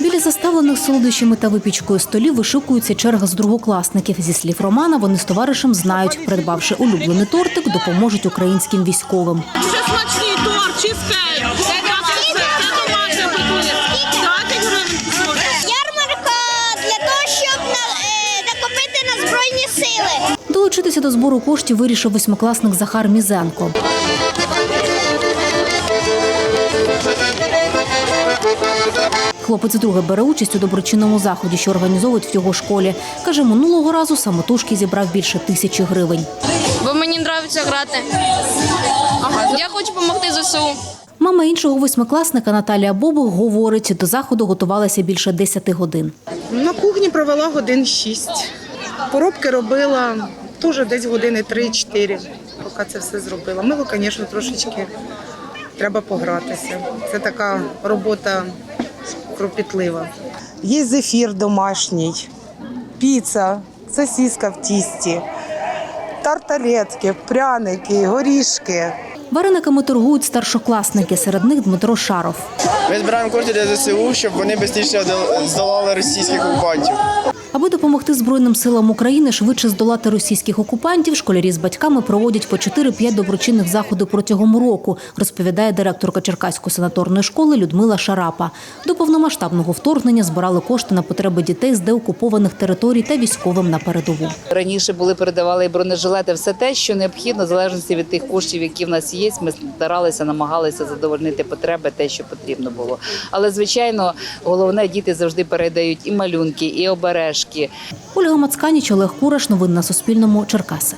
Біля заставлених солодощами та випічкою столів вишикується черга з другокласників. Зі слів Романа, вони з товаришем знають, придбавши улюблений тортик, допоможуть українським військовим. Це смачний торт, чизкейк. Це домашня готує. 20 гривень кусочок. Ярмарка для того, щоб е, накопити на збройні сили. Долучитися до збору коштів вирішив восьмикласник Захар Мізенко. Хлопець друге бере участь у доброчинному заході, що організовують в його школі. Каже, минулого разу самотужки зібрав більше тисячі гривень. бо мені подобається грати. Я хочу допомогти ЗСУ. Мама іншого восьмикласника Наталія Бобух говорить, до заходу готувалася більше 10 годин. На кухні провела годин шість. Поробки робила теж десь години 3-4, поки це все зробила. Мило, звісно, трошечки треба погратися. Це така робота кропітлива. Є зефір домашній, піца, сосиска в тісті, тарталетки, пряники, горішки. Варениками торгують старшокласники, серед них Дмитро Шаров. Ми збираємо кошти для ЗСУ, щоб вони швидше здолали російських окупантів. Аби допомогти Збройним силам України швидше здолати російських окупантів, школярі з батьками проводять по 4-5 доброчинних заходів протягом року, розповідає директорка Черкаської санаторної школи Людмила Шарапа. До повномасштабного вторгнення збирали кошти на потреби дітей з деокупованих територій та військовим на передову. Раніше були передавали і бронежилети, все те, що необхідно, в залежності від тих коштів, які в нас є. Ми старалися, намагалися задовольнити потреби, те, що потрібно було. Але звичайно, головне діти завжди передають і малюнки, і обережки. Ольга Мацканіч, Олег Кураш. Новини на Суспільному. Черкаси.